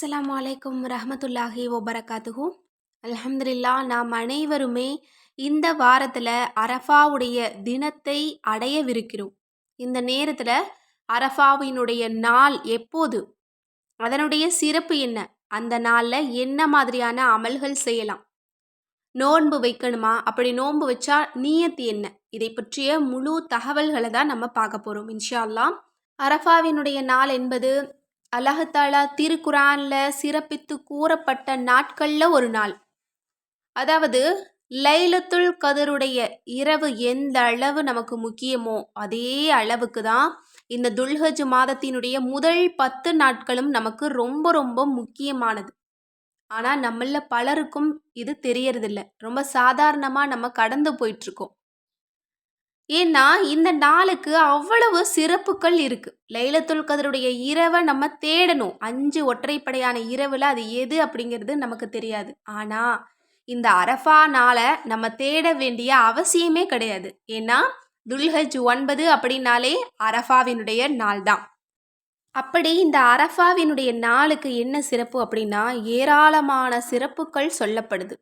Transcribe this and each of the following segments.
அஸ்ஸலாமு வலைக்கம் ரஹமத்துல்லாஹி வபரகாத்துஹு. அலமதுல்லா நாம் அனைவருமே இந்த வாரத்தில் அரஃபாவுடைய தினத்தை அடையவிருக்கிறோம். இந்த நேரத்தில் அரஃபாவினுடைய நாள் எப்போது? அதனுடைய சிறப்பு என்ன? அந்த நாளில் என்ன மாதிரியான அமல்கள் செய்யலாம்? நோன்பு வைக்கணுமா? அப்படி நோன்பு வச்சா நீயத்து என்ன? இதை பற்றிய முழு தகவல்களை தான் நம்ம பார்க்க போகிறோம் இன்ஷா அல்லாஹ். அரஃபாவினுடைய நாள் என்பது அல்லாஹாலா திருக்குரான்ல சிறப்பித்து கூறப்பட்ட நாட்கள்ல ஒரு நாள். அதாவது லைலத்துல் கதருடைய இரவு எந்த அளவு நமக்கு முக்கியமோ அதே அளவுக்கு தான் இந்த துல்ஹஜ் மாதத்தினுடைய முதல் பத்து நாட்களும் நமக்கு ரொம்ப ரொம்ப முக்கியமானது. ஆனால் நம்மள பலருக்கும் இது தெரியறதில்ல. ரொம்ப சாதாரணமாக நம்ம கடந்து போயிட்டுருக்கோம். ஏன்னா இந்த நாளுக்கு அவ்வளவு சிறப்புகள் இருக்கு. லைலத்துல் கதருடைய இரவை நம்ம தேடணும். அஞ்சு ஒற்றைப்படையான இரவில் அது எது அப்படிங்கிறது நமக்கு தெரியாது. ஆனால் இந்த அரஃபா நாளை நம்ம தேட வேண்டிய அவசியமே கிடையாது. ஏன்னா துல்ஹஜ் ஒன்பது அப்படின்னாலே அரஃபாவினுடைய நாள் தான் அப்படி இந்த அரஃபாவினுடைய நாளுக்கு என்ன சிறப்பு அப்படின்னா ஏராளமான சிறப்புகள் சொல்லப்படுது.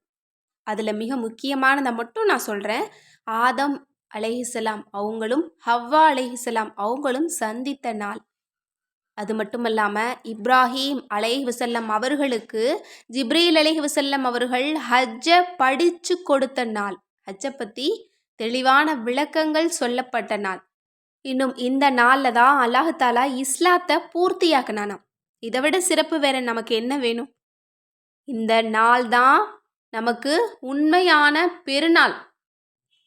அதில் மிக முக்கியமானதை மட்டும் நான் சொல்கிறேன் ஆதம் அலைஹிசலாம் அவங்களும் ஹவ்வா அலைஹிசலாம் அவங்களும் சந்தித்த நாள். அது மட்டுமல்லாமல் இப்ராஹீம் அலைஹி வசல்லம் அவர்களுக்கு ஜிப்ரீல் அலைஹி வசல்லம் அவர்கள் ஹஜ்ஜை படித்து கொடுத்த நாள். ஹஜ்ஜை பற்றி தெளிவான விளக்கங்கள் சொல்லப்பட்ட நாள். இன்னும் இந்த நாளில் தான் அல்லாஹாலா இஸ்லாத்தை பூர்த்தியாக்கினானாம். இதை விட சிறப்பு வேற நமக்கு என்ன வேணும்? இந்த நாள் தான் நமக்கு உண்மையான பெருநாள்.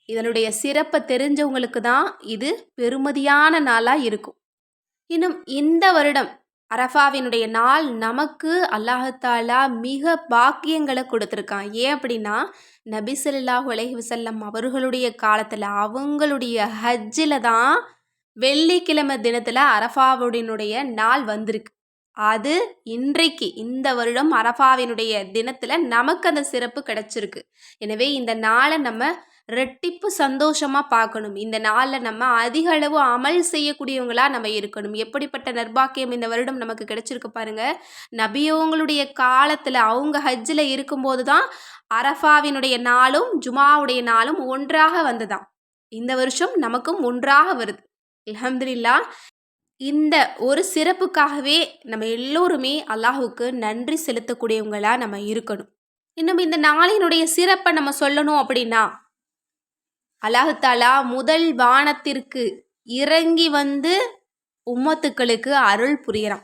இதனுடைய சிறப்பை தெரிஞ்சவங்களுக்கு தான் இது பெருமதியான நாளாக இருக்கும். இன்னும் இந்த வருடம் அரஃபாவினுடைய நாள் நமக்கு அல்லாஹாலா மிக பாக்கியங்களை கொடுத்துருக்கான். ஏன் அப்படின்னா நபிசல்லாஹ் அலஹி வசல்லம் அவர்களுடைய காலத்தில் அவங்களுடைய ஹஜ்ஜில் தான் வெள்ளிக்கிழமை தினத்தில் அரஃபாவுடனுடைய நாள் வந்திருக்கு. அது இன்றைக்கு இந்த வருடம் அரஃபாவினுடைய தினத்தில் நமக்கு அந்த சிறப்பு கிடைச்சிருக்கு. எனவே இந்த நாளை நம்ம ரெட்டிப்பு சந்தோஷமாக பார்க்கணும். இந்த நாளில் நம்ம அதிக அளவு அமல் செய்யக்கூடியவங்களாக நம்ம இருக்கணும். எப்படிப்பட்ட நர்பாக்கியம் இந்த வருடம் நமக்கு கிடைச்சிருக்கு பாருங்க. நபியவங்களுடைய காலத்தில் அவங்க ஹஜ்ஜில் இருக்கும்போது தான் அரஃபாவினுடைய நாளும் ஜுமாவுடைய நாளும் ஒன்றாக வந்ததாம். இந்த வருஷம் நமக்கும் ஒன்றாக வருது. அலமதுல்லா இந்த ஒரு சிறப்புக்காகவே நம்ம எல்லோருமே அல்லாஹுக்கு நன்றி செலுத்தக்கூடியவங்களாக நம்ம இருக்கணும். இன்னும் இந்த நாளினுடைய சிறப்பை நம்ம சொல்லணும் அப்படின்னா அல்லாஹாலா முதல் வானத்திற்கு இறங்கி வந்து உம்மத்துக்களுக்கு அருள் புரியறான்.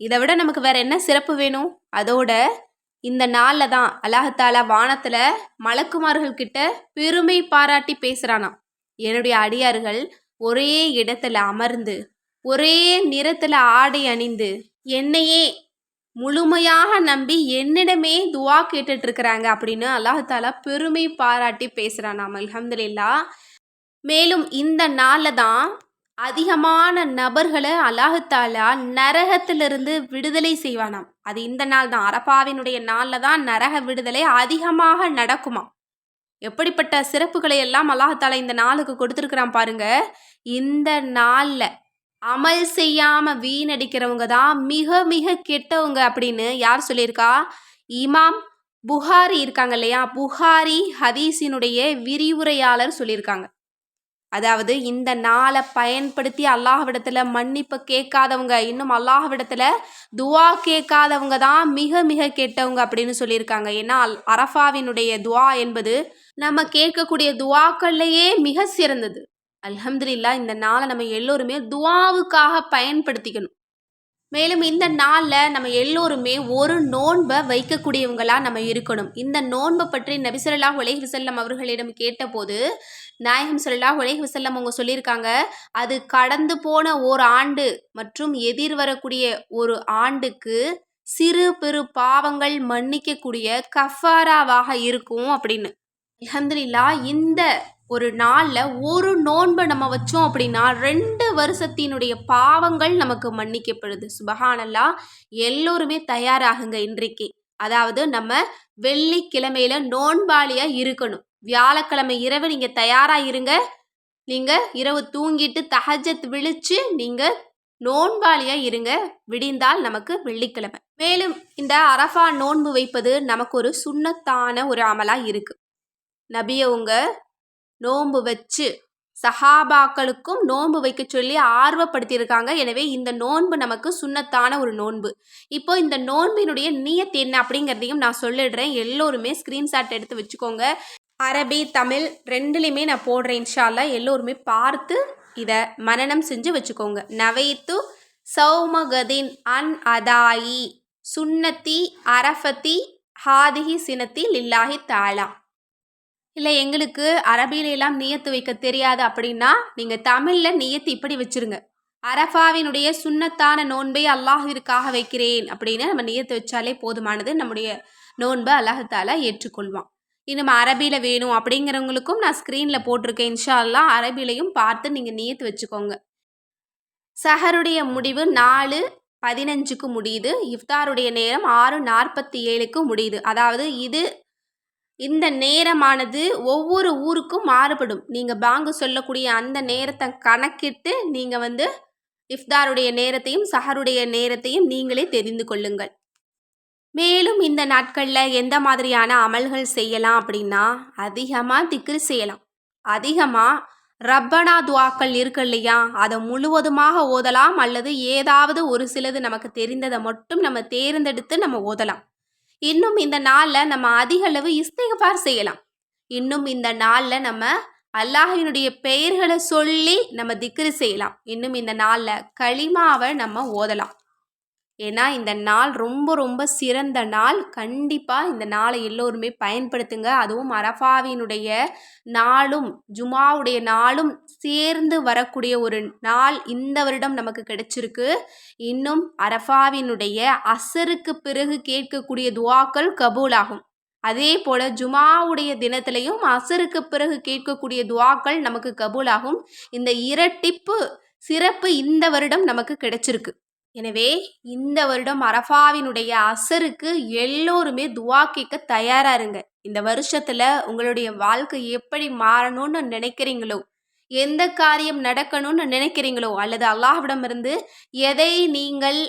இதை விட நமக்கு வேற என்ன சிறப்பு வேணும்? அதோட இந்த நாளில் தான் அல்லாஹாலா வானத்தில் மலக்குமார்கள் கிட்ட பெருமை பாராட்டி பேசுகிறானாம் என்னுடைய அடியார்கள் ஒரே இடத்துல அமர்ந்து ஒரே நிறத்தில் ஆடை அணிந்து என்னையே முழுமையாக நம்பி என்னிடமே துவா கேட்டுட்டு இருக்கிறாங்க அப்படின்னு அல்லாஹாலா பெருமை பாராட்டி பேசுகிறான் நாம் அலமதுல்லா மேலும் இந்த நாளில் தான் அதிகமான நபர்களை அல்லாஹாலா நரகத்திலிருந்து விடுதலை செய்வானாம். அது இந்த நாள் தான் அரப்பாவினுடைய நாளில் தான் நரக விடுதலை அதிகமாக நடக்குமா எப்படிப்பட்ட சிறப்புகளை எல்லாம் அல்லாஹாலா இந்த நாளுக்கு கொடுத்துருக்குறான் பாருங்க. இந்த நாளில் அமல் செய்யாமல் வீணடிக்கிறவங்க தான் மிக மிக கெட்டவங்க அப்படின்னு யார் சொல்லியிருக்கா? இமாம் புகாரி இருக்காங்க இல்லையா? புகாரி ஹதீஸினுடைய விரிவுரையாளர் சொல்லியிருக்காங்க. அதாவது இந்த நாளை பயன்படுத்தி அல்லாஹ்விடத்தில் மன்னிப்பு கேட்காதவங்க இன்னும் அல்லாஹ்விடத்தில் துவா கேட்காதவங்க தான் மிக மிக கெட்டவங்க அப்படின்னு சொல்லியிருக்காங்க. ஏன்னா அரஃபாவினுடைய துவா என்பது நம்ம கேட்கக்கூடிய துவாக்கள்லேயே மிக சிறந்தது. அல்ஹம்துலில்லா இந்த நாளை நம்ம எல்லோருமே துவாவுக்காக பயன்படுத்திக்கணும். மேலும் இந்த நாளில் நம்ம எல்லோருமே ஒரு நோன்பை வைக்கக்கூடியவங்களாக நம்ம இருக்கணும். இந்த நோன்பை பற்றி நபிசல்லா உலகி விசல்லம் அவர்களிடம் கேட்டபோது நாயகம் சொல்லா உலகி விசல்லம் அவங்க சொல்லியிருக்காங்க அது கடந்து போன ஓர் ஆண்டு மற்றும் எதிர் வரக்கூடிய ஒரு ஆண்டுக்கு சிறு பெரு பாவங்கள் மன்னிக்கக்கூடிய கஃபாராவாக இருக்கும் அப்படின்னு. அலமதுல்லா இந்த ஒரு நாளில் ஒரு நோன்பை நம்ம வச்சோம் அப்படின்னா ரெண்டு வருஷத்தினுடைய பாவங்கள் நமக்கு மன்னிக்கப்படுது. சுபஹானல்லா எல்லோருமே தயாராகுங்க இன்றைக்கு. அதாவது நம்ம வெள்ளிக்கிழமையில நோன்பாளியாக இருக்கணும். வியாழக்கிழமை இரவு நீங்கள் தயாராக இருங்க. நீங்கள் இரவு தூங்கிட்டு தஹஜத் விழித்து நீங்கள் நோன்பாளியா இருங்க. விடிந்தால் நமக்கு வெள்ளிக்கிழமை. மேலும் இந்த அரஃபா நோன்பு வைப்பது நமக்கு ஒரு சுண்ணத்தான ஒரு அமலா இருக்கு. நபியவங்க நோன்பு வச்சு சஹாபாக்களுக்கும் நோன்பு வைக்க சொல்லி ஆர்வப்படுத்தியிருக்காங்க. எனவே இந்த நோன்பு நமக்கு சுண்ணத்தான ஒரு நோன்பு. இப்போ இந்த நோன்பினுடைய நீயத் என்ன அப்படிங்கிறதையும் நான் சொல்லிடுறேன். எல்லோருமே ஸ்க்ரீன்ஷாட் எடுத்து வச்சுக்கோங்க. அரபி தமிழ் ரெண்டுலேயுமே நான் போடுறேன் இன்ஷால்லா எல்லோருமே பார்த்து இதை மனநம் செஞ்சு வச்சுக்கோங்க. நவைத்து சௌமகதின் அன் அதாயி. சுன்னத்தி அரஃபத்தி ஹாதிஹி சினத்தி லில்லாஹி தாலா இல்லை எங்களுக்கு அரபியிலெல்லாம் நியத்து வைக்க தெரியாது அப்படின்னா நீங்கள் தமிழில் நியத்து இப்படி வச்சிருங்க. அரஃபாவினுடைய சுண்ணத்தான நோன்பை அல்லாஹிற்காக வைக்கிறேன் அப்படின்னு நம்ம நியத்து வச்சாலே போதுமானது நம்முடைய நோன்பை அல்லாஹால ஏற்றுக்கொள்வான். இன்னும் அரபியில் வேணும் அப்படிங்கிறவங்களுக்கும் நான் ஸ்க்ரீனில் போட்டிருக்கேன் இன்ஷா அல்லா அரபிலையும் பார்த்து நீங்கள் நியத்து வச்சுக்கோங்க. சஹருடைய முடிவு நாலு பதினஞ்சுக்கு முடியுது. இஃப்தாருடைய நேரம் ஆறு நாற்பத்தி ஏழுக்கு முடியுது. அதாவது இது இந்த நேரமானது ஒவ்வொரு ஊருக்கும் மாறுபடும். நீங்கள் பாங்கு சொல்லக்கூடிய அந்த நேரத்தை கணக்கிட்டு நீங்கள் வந்து இஃப்தாருடைய நேரத்தையும் சஹருடைய நேரத்தையும் நீங்களே தெரிந்து கொள்ளுங்கள். மேலும் இந்த நாட்களில் எந்த மாதிரியான அமல்கள் செய்யலாம் அப்படின்னா அதிகமாக திக்ரு செய்யலாம். அதிகமாக ரப்பனா துவாக்கள் இருக்கு இல்லையா? அதை முழுவதுமாக ஓதலாம் அல்லது ஏதாவது ஒரு சிலது நமக்கு தெரிந்ததை மட்டும் நம்ம தேர்ந்தெடுத்து நம்ம ஓதலாம். இன்னும் இந்த நாளில் நம்ம அதிக அளவு இஸ்திகபார் செய்யலாம். இன்னும் இந்த நாளில் நம்ம அல்லாஹினுடைய பெயர்களை சொல்லி நம்ம திக்ரு செய்யலாம். இன்னும் இந்த நாளில் களிமாவை நம்ம ஓதலாம். ஏன்னா இந்த நாள் ரொம்ப ரொம்ப சிறந்த நாள். கண்டிப்பாக இந்த நாளை எல்லோருமே பயன்படுத்துங்க. அதுவும் அரஃபாவினுடைய நாளும் ஜுமாவுடைய நாளும் சேர்ந்து வரக்கூடிய ஒரு நாள் இந்த வருடம் நமக்கு கிடைச்சிருக்கு. இன்னும் அரஃபாவினுடைய அசருக்கு பிறகு கேட்கக்கூடிய துவாக்கள் கபூலாகும். அதே போல் ஜுமாவுடைய தினத்திலையும் அசருக்கு பிறகு கேட்கக்கூடிய துவாக்கள் நமக்கு கபூலாகும். இந்த இரட்டிப்பு சிறப்பு இந்த வருடம் நமக்கு கிடைச்சிருக்கு. எனவே இந்த வருடம் அரஃபாவினுடைய அசருக்கு எல்லோருமே துவா கேட்க தயாரா இருங்க. இந்த வருஷத்தில் உங்களுடைய வாழ்க்கை எப்படி மாறணும்னு நினைக்கிறீங்களோ எந்த காரியம் நடக்கணும்னு நினைக்கிறீங்களோ அல்லது அல்லாஹ்விடமிருந்து எதை நீங்கள்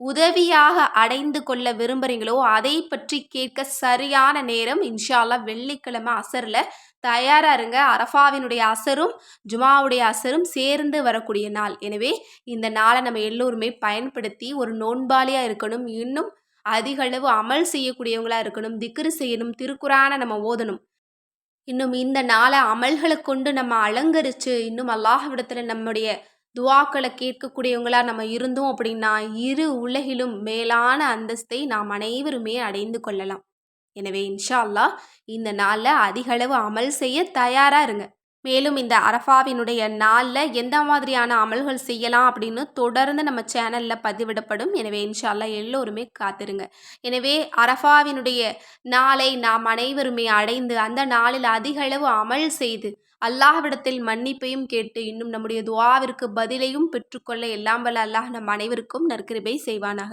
உதவியாக அடைந்து கொள்ள விரும்புகிறீங்களோ அதை பற்றி கேட்க சரியான நேரம் இன்ஷால்லா வெள்ளிக்கிழமை அசரில் தயாராக இருங்க அரஃபாவினுடைய அசரும் ஜுமாவுடைய அசரும் சேர்ந்து வரக்கூடிய நாள். எனவே இந்த நாளை நம்ம எல்லோருமே பயன்படுத்தி ஒரு நோன்பாளியாக இருக்கணும். இன்னும் அதிக அளவு அமல் செய்யக்கூடியவங்களா இருக்கணும். திக்ரு செய்யணும். திருக்குறான நம்ம ஓதணும். இன்னும் இந்த நாளை அமல்களை கொண்டு நம்ம அலங்கரித்து இன்னும் அல்லாஹ்விடத்தில் நம்முடைய துவாக்களை கேட்கக்கூடியவங்களாக நம்ம இருந்தோம் அப்படின்னா இரு உலகிலும் மேலான அந்தஸ்தை நாம் அனைவருமே அடைந்து கொள்ளலாம். எனவே இன்ஷா அல்லா இந்த நாளில் அதிகளவு அமல் செய்ய தயாராக இருங்க. மேலும் இந்த அரஃபாவினுடைய நாளில் எந்த மாதிரியான அமல்கள் செய்யலாம் அப்படின்னு தொடர்ந்து நம்ம சேனலில் பதிவிடப்படும். எனவே இன்ஷால்லா எல்லோருமே காத்திருங்க. எனவே அரஃபாவினுடைய நாளை நாம் அனைவருமே அடைந்து அந்த நாளில் அதிகளவு அமல் செய்து அல்லாஹ்விடத்தில் மன்னிப்பையும் கேட்டு இன்னும் நம்முடைய துவாவிற்கு பதிலையும் பெற்றுக்கொள்ள எல்லாம் வல்ல அல்லாஹ் நம் அனைவருக்கும் நற்கிருபை செய்வானாக.